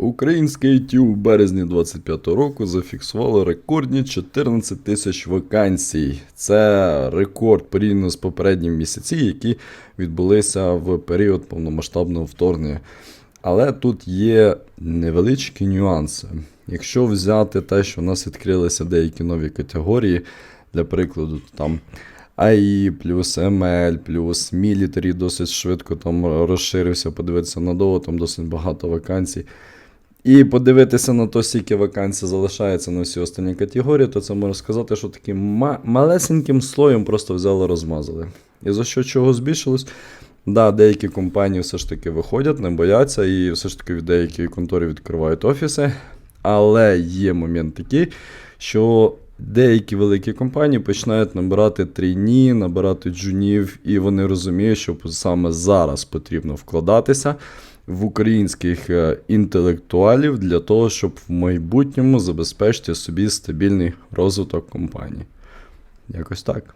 Українське ITU у березні 25 року зафіксувало рекордні 14 тисяч вакансій. Це рекорд порівняно з попередніми місяці, які відбулися в період повномасштабного вторгнення. Але тут є невеличкі нюанси. Якщо взяти те, що в нас відкрилися деякі нові категорії, для прикладу, там АІ плюс МЛ плюс Мілітарі досить швидко там розширився, подивитися надовго, там досить багато вакансій. І подивитися на то, скільки вакансій залишається на всі останні категорії, то це можна сказати, що таким ма- малесеньким слоєм просто взяли розмазали. І за що чого збільшилось? Да, деякі компанії все ж таки виходять, не бояться, і все ж таки в деякі контори відкривають офіси. Але є момент такий, що деякі великі компанії починають набирати трійні, набирати джунів, і вони розуміють, що саме зараз потрібно вкладатися в українських е, інтелектуалів для того, щоб в майбутньому забезпечити собі стабільний розвиток компанії. Якось так.